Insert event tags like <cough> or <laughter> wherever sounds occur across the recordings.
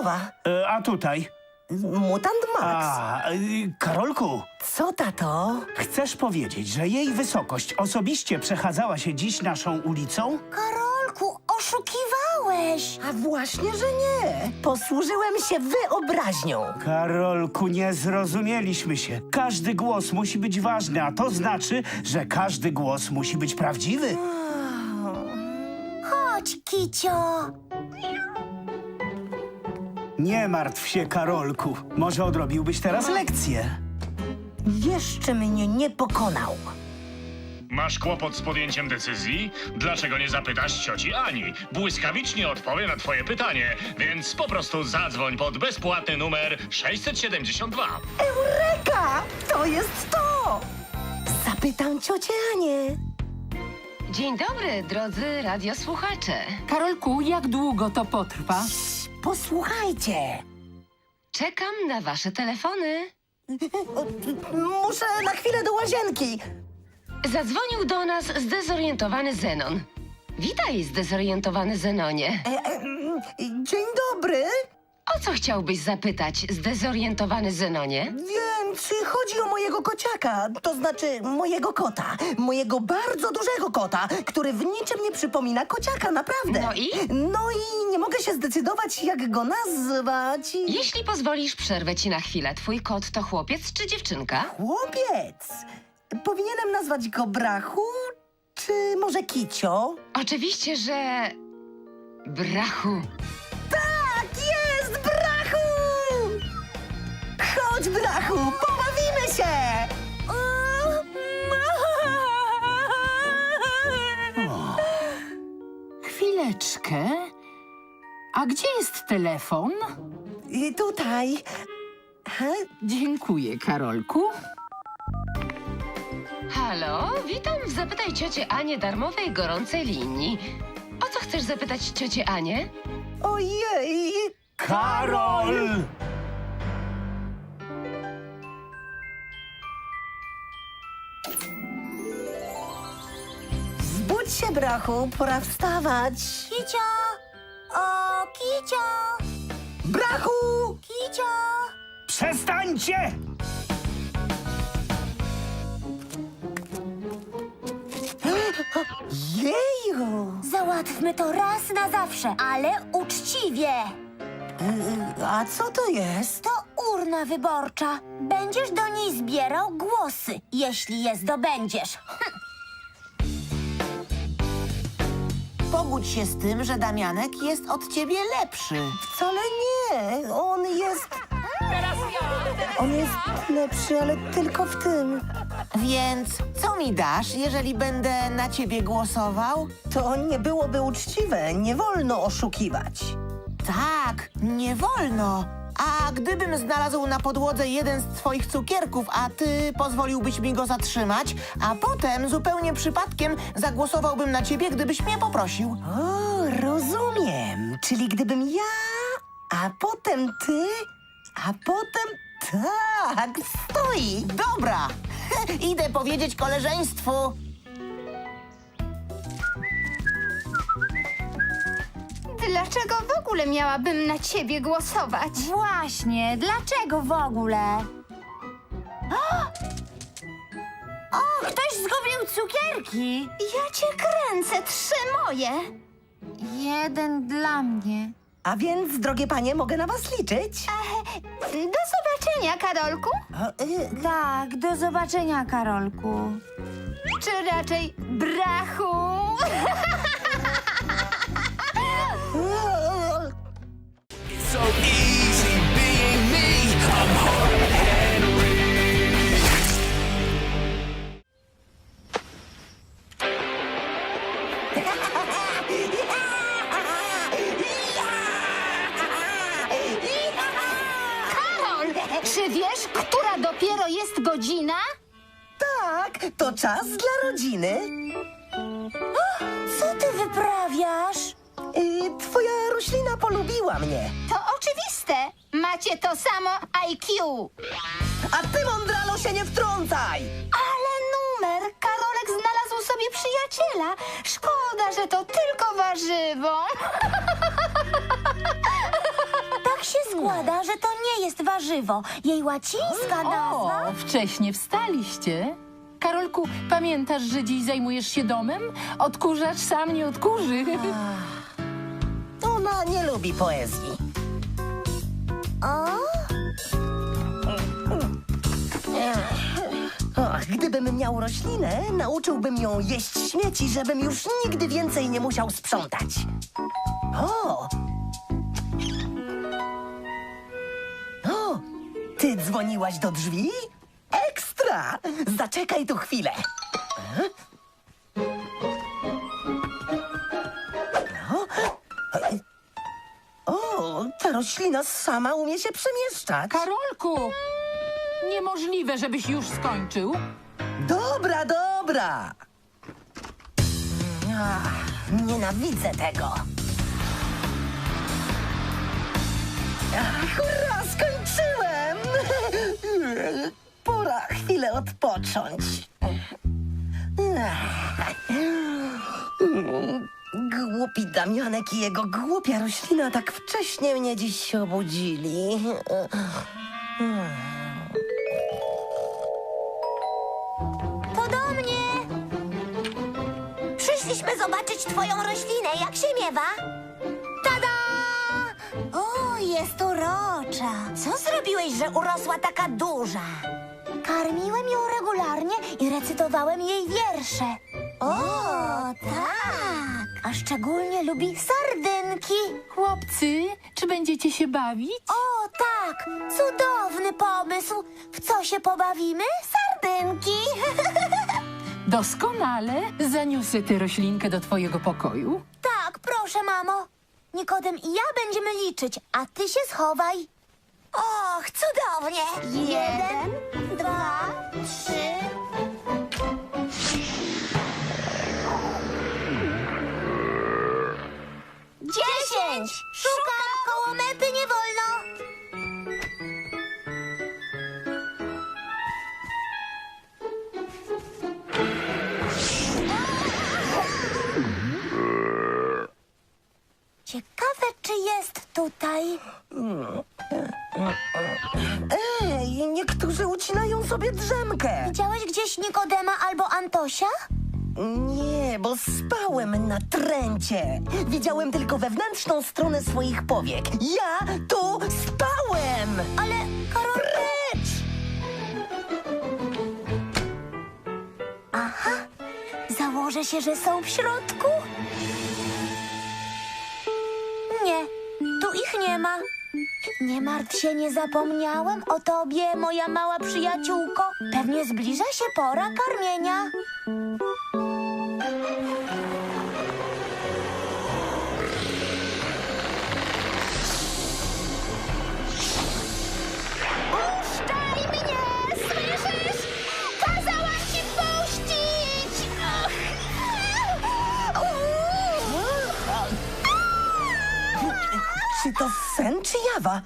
E, a tutaj? Mutant Max. A, y, Karolku, Co, tato? chcesz powiedzieć, że jej wysokość osobiście przechadzała się dziś naszą ulicą? Karolku, oszukiwałeś! A właśnie, że nie. Posłużyłem się wyobraźnią. Karolku, nie zrozumieliśmy się. Każdy głos musi być ważny, a to znaczy, że każdy głos musi być prawdziwy. Chodź, Kicio! Nie martw się, Karolku. Może odrobiłbyś teraz lekcję. Jeszcze mnie nie pokonał. Masz kłopot z podjęciem decyzji? Dlaczego nie zapytasz cioci Ani? Błyskawicznie odpowie na twoje pytanie, więc po prostu zadzwoń pod bezpłatny numer 672. Eureka! To jest to! Zapytam ciocię Anię. Dzień dobry, drodzy radiosłuchacze. Karolku, jak długo to potrwa? Posłuchajcie. Czekam na wasze telefony. Muszę na chwilę do łazienki. Zadzwonił do nas zdezorientowany Zenon. Witaj, zdezorientowany Zenonie. E, e, mm, dzień dobry. O co chciałbyś zapytać, zdezorientowany Zenonie? Więc chodzi o mojego kociaka, to znaczy mojego kota. Mojego bardzo dużego kota, który w niczym nie przypomina kociaka, naprawdę. No i? No i nie mogę się zdecydować, jak go nazwać. i- Jeśli pozwolisz, przerwę ci na chwilę. Twój kot to chłopiec czy dziewczynka? Chłopiec. Powinienem nazwać go Brachu, czy może Kicio? Oczywiście, że... Brachu. Chodź, Brachu, pobawimy się! Chwileczkę. A gdzie jest telefon? I tutaj. He? Dziękuję, Karolku. Halo, witam w Zapytaj Ciocię Anię darmowej gorącej linii. O co chcesz zapytać ciocię Anię? Ojej! Karol! Brachu, pora wstawać. Kicio! O, Kicio! Brachu! Kicio! Przestańcie! Jeju! Załatwmy to raz na zawsze, ale uczciwie! Y, A co to jest? To urna wyborcza. Będziesz do niej zbierał głosy, jeśli je zdobędziesz. Pogódź się z tym, że Damianek jest od ciebie lepszy. Wcale nie. On jest. On jest lepszy, ale tylko w tym. Więc co mi dasz, jeżeli będę na ciebie głosował? To nie byłoby uczciwe. Nie wolno oszukiwać. Tak, nie wolno. A gdybym znalazł na podłodze jeden z twoich cukierków, a ty pozwoliłbyś mi go zatrzymać, a potem zupełnie przypadkiem zagłosowałbym na ciebie, gdybyś mnie poprosił. O, rozumiem. Czyli gdybym ja, a potem ty, a potem tak, stoi. Dobra, <laughs> idę powiedzieć koleżeństwu. Dlaczego w ogóle miałabym na ciebie głosować? Właśnie, dlaczego w ogóle? O! O, ktoś zgubił cukierki! Ja cię kręcę, trzy moje. Jeden dla mnie. A więc, drogie panie, mogę na was liczyć? Do zobaczenia, Karolku. Y, Tak, do zobaczenia, Karolku. Czy raczej brachu? <laughs> Karol, Że to tylko warzywo. Tak się Wypada, że to nie jest warzywo. Jej łacińska nazwa... O, wcześnie wstaliście. Karolku, pamiętasz, że dziś zajmujesz się domem? Odkurzacz sam nie odkurzy. Ona nie lubi poezji. O, Och, gdybym miał roślinę, nauczyłbym ją jeść śmieci, żebym już nigdy więcej nie musiał sprzątać. O! O! Ty dzwoniłaś do drzwi? Ekstra! Zaczekaj tu chwilę. No. O, ta roślina sama umie się przemieszczać. Karolku! Niemożliwe, żebyś już skończył. Dobra, dobra. Ach, nienawidzę tego. Ach, hurra, skończyłem! Pora chwilę odpocząć. Głupi Damianek i jego głupia roślina tak wcześnie mnie dziś obudzili. To do mnie! Przyszliśmy zobaczyć twoją roślinę, jak się miewa. Tada! O, jest urocza. Co zrobiłeś, że urosła taka duża? Karmiłem ją regularnie i recytowałem jej wiersze. O, tak! A szczególnie lubi sardynki. Chłopcy, czy będziecie się bawić? O, tak! Cudowny pomysł! W co się pobawimy? Sardynki! <laughs> Doskonale. Zaniosę tę roślinkę do twojego pokoju. tak, proszę, mamo. Nikodem i ja będziemy liczyć, a ty się schowaj. Och, cudownie! Jeden, Widziałem tylko wewnętrzną stronę swoich powiek. Ja tu spałem! Ale Karol... Precz! Założę się, że są w środku? Nie, tu ich nie ma. Nie martw się, nie zapomniałem o tobie, moja mała przyjaciółko. Pewnie zbliża się pora karmienia. Czy to sen, czy jawa?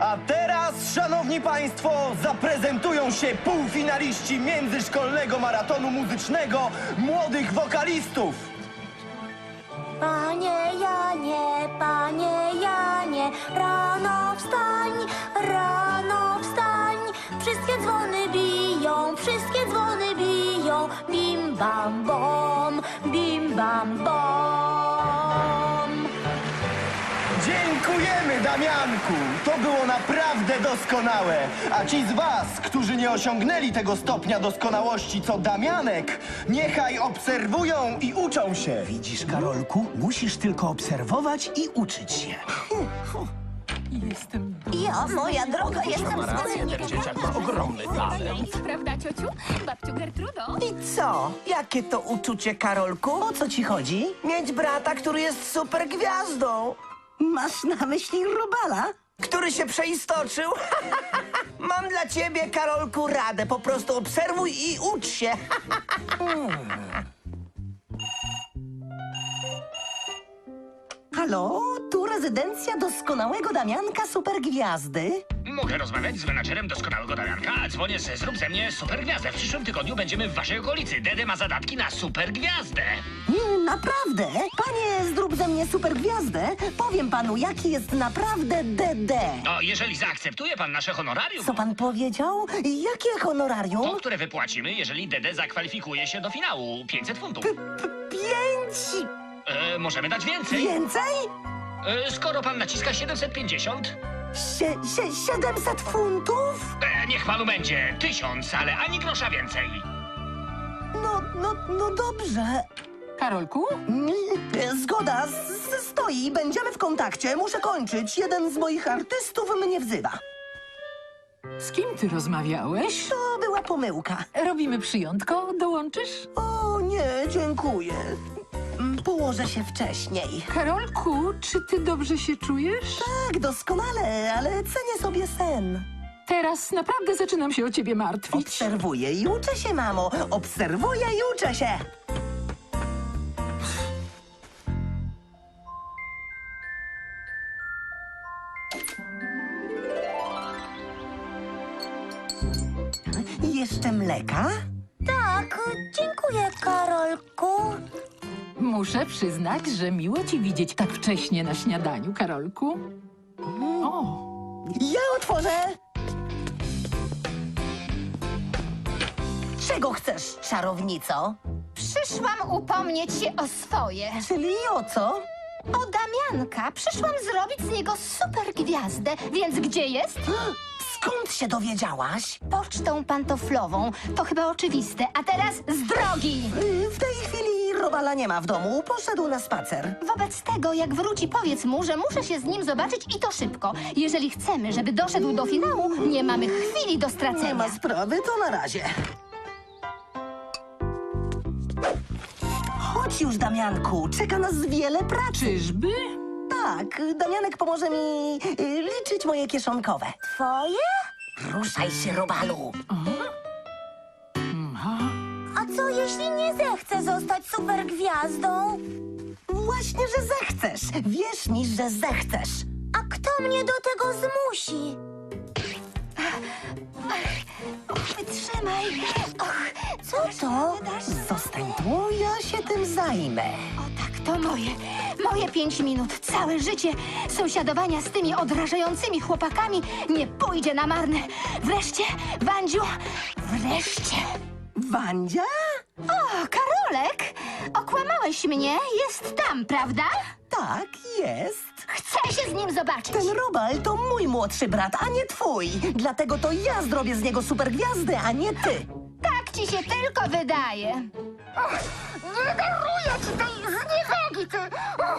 A teraz, szanowni państwo, zaprezentują się półfinaliści międzyszkolnego maratonu muzycznego młodych wokalistów. Panie Janie, panie Janie, rano wstań, rano wstań. Wszystkie dzwony biją, wszystkie dzwony biją. Bim bam bom, bim bam bom. Dziękujemy, Damianku! To było naprawdę doskonałe. A ci z was, którzy nie osiągnęli tego stopnia doskonałości co Damianek, niechaj obserwują i uczą się. Widzisz, Karolku, musisz tylko obserwować i uczyć się. Jestem Ja, moja droga, jestem Prawda, ciociu? Babciu Gertrudo? I co? Jakie to uczucie, Karolku? O co ci chodzi? Mieć brata, który jest super gwiazdą, Masz na myśli Robala? który się przeistoczył. <laughs> Mam dla ciebie, Karolku, radę. Po prostu obserwuj i ucz się. <laughs> Halo, tu rezydencja doskonałego Damianka Supergwiazdy. Mogę rozmawiać z menadżerem doskonałego Damianka, a dzwonię ze Zrób ze mnie supergwiazdę. W przyszłym tygodniu będziemy w waszej okolicy. Dede ma zadatki na supergwiazdę. Naprawdę? Panie, zrób ze mnie supergwiazdę. Powiem panu, jaki jest naprawdę DD. No, jeżeli zaakceptuje pan nasze honorarium, Co pan powiedział? Jakie honorarium? to, które wypłacimy, jeżeli Dede zakwalifikuje się do finału. 500 funtów. Pięć E, możemy dać więcej. więcej? E, skoro pan naciska 750, Sie, sie, 700 funtów? e, niech panu będzie 1000, ale ani grosza więcej. No, no, no dobrze. Karolku? Mm, Zgoda, s- s- stoi, będziemy w kontakcie. Muszę kończyć. Jeden z moich artystów mnie wzywa. Z kim ty rozmawiałeś? To była pomyłka. Robimy przyjątko, dołączysz? O nie, dziękuję. Mm, Położę się wcześniej. Karolku, czy ty dobrze się czujesz? Tak, doskonale, ale cenię sobie sen. Teraz naprawdę zaczynam się o ciebie martwić. Obserwuję i uczę się, mamo. Obserwuję i uczę się. Jeszcze mleka? Tak, dziękuję, Karolku. Muszę przyznać, że miło ci widzieć tak wcześnie na śniadaniu, Karolku. O, Ja otworzę. Czego chcesz, czarownico? Przyszłam upomnieć się o swoje. Czyli o co? O Damianka. Przyszłam zrobić z niego super gwiazdę. Więc gdzie jest? <gasps> Skąd się dowiedziałaś? Pocztą pantoflową. To chyba oczywiste. A teraz z drogi! Y, W tej chwili Robala nie ma w domu. Poszedł na spacer. Wobec tego, jak wróci, powiedz mu, że muszę się z nim zobaczyć i to szybko. Jeżeli chcemy, żeby doszedł do finału, nie mamy chwili do Nie stracenia. ma sprawy, to na razie. Chodź już, Damianku. Czeka nas wiele pracy. czyżby? Tak, Damianek pomoże mi y, liczyć moje kieszonkowe. Twoje? Ruszaj się, Robalu. Zostać super gwiazdą? Właśnie, że zechcesz. Wierz mi, że zechcesz. A kto mnie do tego zmusi? Wytrzymaj. Och, co to? Zostań tu, ja się tym zajmę. O tak, to moje. Moje pięć minut. Całe życie sąsiadowania z tymi odrażającymi chłopakami nie pójdzie na marne. Wreszcie, Wandziu, wreszcie. Wandzia? O, Karolek, okłamałeś mnie. Jest tam, prawda? Tak, jest. Chcę się z nim zobaczyć. Ten Robal to mój młodszy brat, a nie twój. Dlatego to ja zrobię z niego supergwiazdę, a nie ty. Tak ci się tylko wydaje. nie daruję ci tej zniewagi,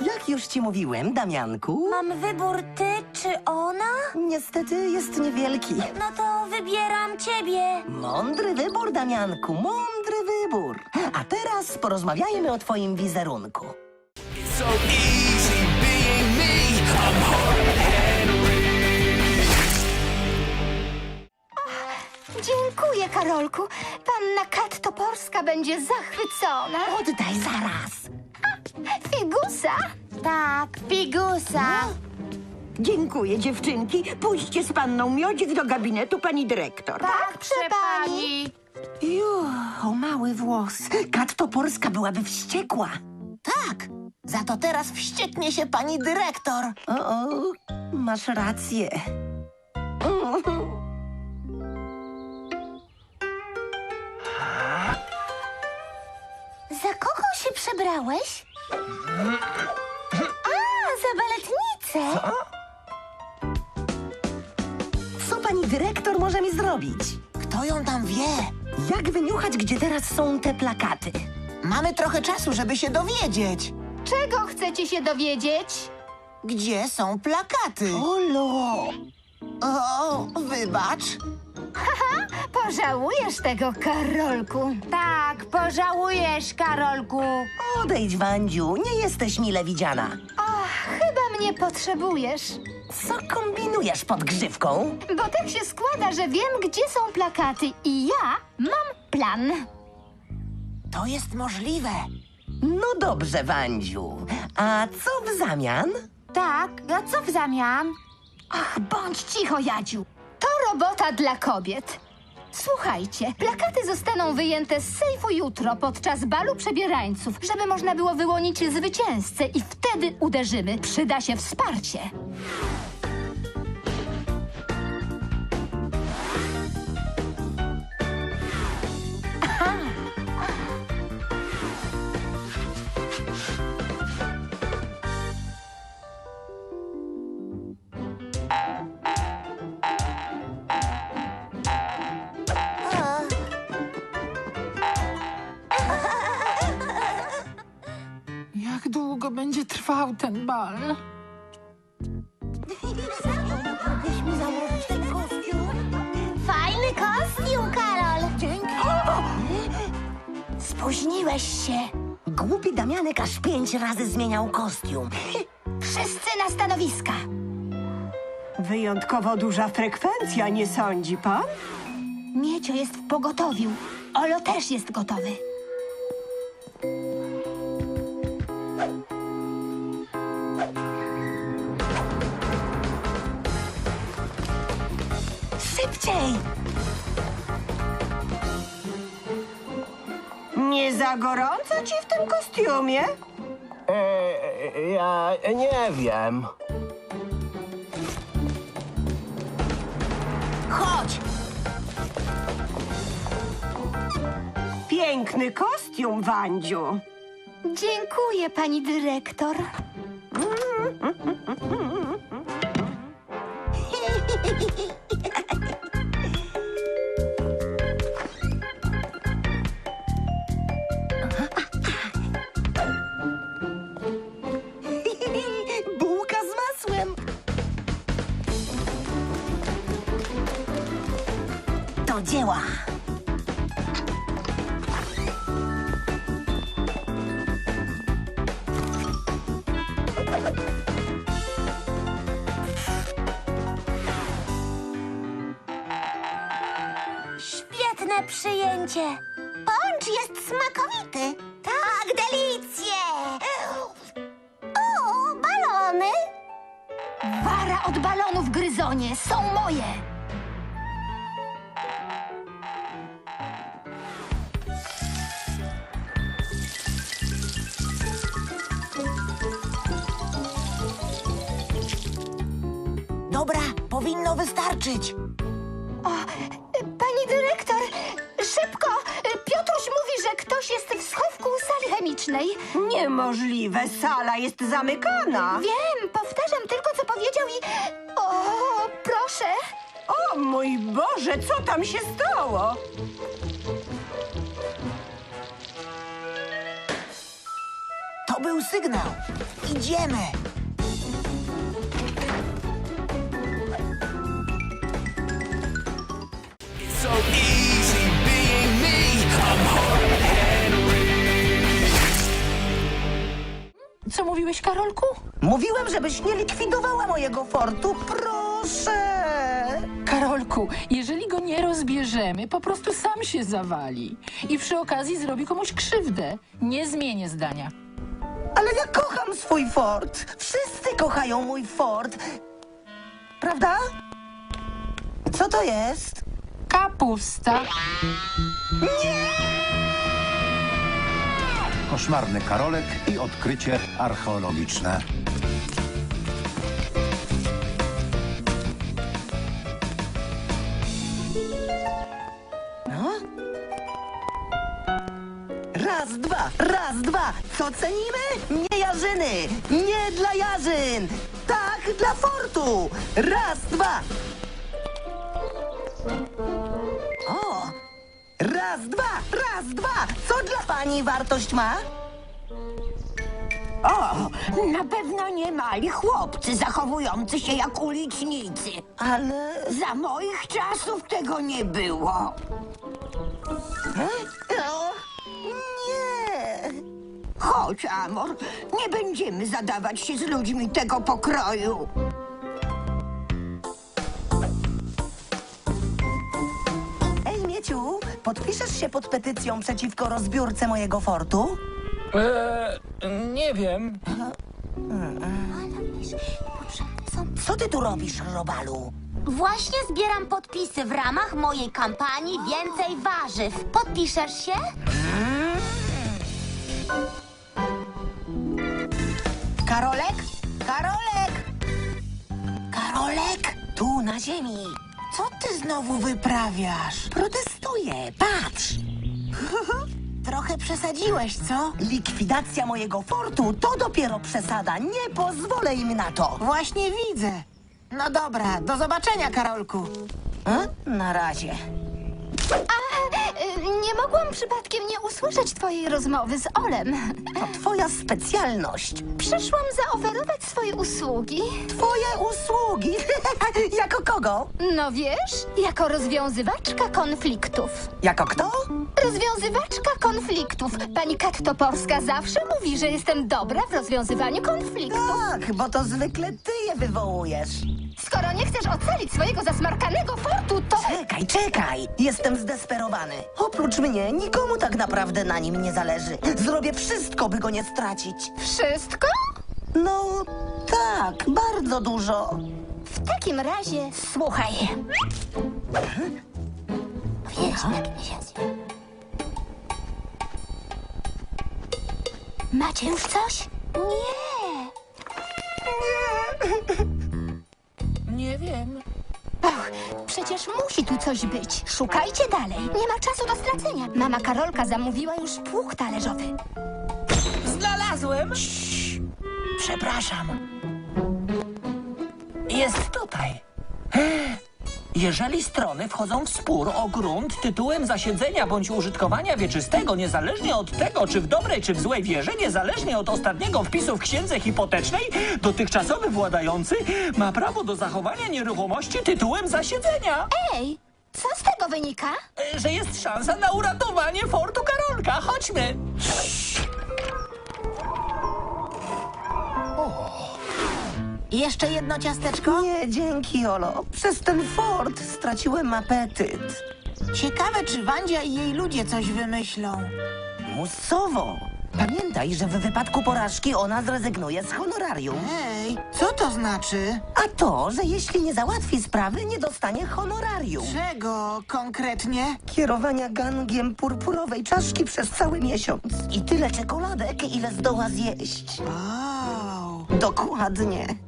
Jak już ci mówiłem, Damianku, Mam wybór ty czy ona? niestety jest niewielki. No to wybieram ciebie. Mądry wybór, Damianku, mądry wybór. A teraz porozmawiajmy o twoim wizerunku. so easy being me. I'm hard Dziękuję, Karolku. Panna Kat Toporska będzie zachwycona. Oddaj zaraz. Figusa? Tak, pigusa. Dziękuję, dziewczynki. Pójdźcie z panną Miodzik do gabinetu pani dyrektor. Tak, proszę pani. Juh, o mały włos. Kat Toporska byłaby wściekła. Tak, za to teraz wścieknie się pani dyrektor. O, o masz rację. Za kogo się przebrałeś? A, za baletnicę. Co pani dyrektor może mi zrobić? Kto ją tam wie? Jak wyniuchać, gdzie teraz są te plakaty? Mamy trochę czasu, żeby się dowiedzieć. Czego chcecie się dowiedzieć? Gdzie są plakaty? Olo! O, wybacz. Pożałujesz tego, Karolku. Tak, pożałujesz, Karolku. Odejdź, Wandziu, nie jesteś mile widziana. O, chyba mnie potrzebujesz. Co kombinujesz pod grzywką? Bo tak się składa, że wiem, gdzie są plakaty i ja mam plan. To jest możliwe. No dobrze, Wandziu. A co w zamian? Tak, a co w zamian? Ach, bądź cicho, Jadziu. To robota dla kobiet. Słuchajcie, plakaty zostaną wyjęte z sejfu jutro podczas balu przebierańców, żeby można było wyłonić zwycięzcę i wtedy uderzymy. Przyda się wsparcie. Jak długo będzie trwał ten bal? Fajny kostium, Karol. Dzięki. Spóźniłeś się. Głupi Damianek aż pięć razy zmieniał kostium. Wszyscy na stanowiska. Wyjątkowo duża frekwencja, nie sądzi pan? Miecio jest w pogotowiu. Olo też jest gotowy. Szybciej! Nie za gorąco ci w tym kostiumie? Ja nie wiem. Chodź! Piękny kostium, Wandziu. Dziękuję, pani dyrektor. Świetne przyjęcie. Poncz jest smakowity. Tak, delicje. O, balony. Wara od balonów, gryzonie, są moje. Wystarczyć. O, pani dyrektor, szybko! Piotruś mówi, że ktoś jest w schowku sali chemicznej. Niemożliwe, sala jest zamykana. Wiem, powtarzam tylko, co powiedział i... O, proszę! O mój Boże, co tam się stało? To był sygnał. Idziemy. So easy being me. I'm hard. Co mówiłeś, Karolku? Mówiłem, żebyś nie likwidowała mojego fortu. Proszę! Karolku, jeżeli go nie rozbierzemy, po prostu sam się zawali. I przy okazji zrobi komuś krzywdę. Nie zmienię zdania. Ale ja kocham swój fort. Wszyscy kochają mój fort. Prawda? Co to jest? Kapusta. Koszmarny Karolek i odkrycie archeologiczne. Raz, dwa, raz, dwa. Co cenimy? Nie jarzyny. Nie dla jarzyn. Tak, dla fortu. Raz, dwa. Raz, dwa, raz, dwa. Co dla pani wartość ma? O, na pewno nie mali chłopcy zachowujący się jak ulicznicy. Ale... Za moich czasów tego nie było. O, nie. Chodź, Amor, nie będziemy zadawać się z ludźmi tego pokroju. Ej, Mieciu, podpiszesz się pod petycją przeciwko rozbiórce mojego fortu? Eee, nie wiem. Co ty tu robisz, Robalu? Właśnie zbieram podpisy w ramach mojej kampanii Więcej Warzyw. Podpiszesz się? Karolek? Karolek! Karolek! Tu, na ziemi. Co ty znowu wyprawiasz? Protestuję, patrz! <laughs> Trochę przesadziłeś, co? Likwidacja mojego fortu to dopiero przesada. Nie pozwolę im na to. Właśnie widzę. No dobra, do zobaczenia, Karolku. A? Na razie. Nie mogłam przypadkiem nie usłyszeć twojej rozmowy z Olem. To twoja specjalność. Przyszłam zaoferować swoje usługi. Twoje usługi. <laughs> jako kogo? No wiesz, jako rozwiązywaczka konfliktów. Jako kto? Rozwiązywaczka konfliktów. Pani Kat Toporska zawsze mówi, że jestem dobra w rozwiązywaniu konfliktów. Tak, bo to zwykle ty je wywołujesz. Skoro nie chcesz ocalić swojego zasmarkanego fortu, to... Czekaj, czekaj! Jestem zdesperowany. Oprócz mnie nikomu tak naprawdę na nim nie zależy. Zrobię wszystko, by go nie stracić. Wszystko? No tak, bardzo dużo. W takim razie słuchaj. Tak. Macie już coś? Nie przecież musi tu coś być. Szukajcie dalej. Nie ma czasu do stracenia. Mama Karolka zamówiła już pług talerzowy. Znalazłem. Przepraszam. Jest. Jeżeli strony wchodzą w spór o grunt tytułem zasiedzenia bądź użytkowania wieczystego, niezależnie od tego, czy w dobrej, czy w złej wierze, niezależnie od ostatniego wpisu w księdze hipotecznej, dotychczasowy władający ma prawo do zachowania nieruchomości tytułem zasiedzenia. Ej, co z tego wynika? E, Że jest szansa na uratowanie fortu Karolka. Chodźmy. Jeszcze jedno ciasteczko? Nie, dzięki, Olo. Przez ten fort straciłem apetyt. Ciekawe, czy Wandzia i jej ludzie coś wymyślą. Musowo. Pamiętaj, że w wypadku porażki ona zrezygnuje z honorarium. Ej, co to znaczy? A to, że jeśli nie załatwi sprawy, nie dostanie honorarium. Czego konkretnie? Kierowania gangiem purpurowej czaszki przez cały miesiąc. I tyle czekoladek, ile zdoła zjeść. Wow. Dokładnie.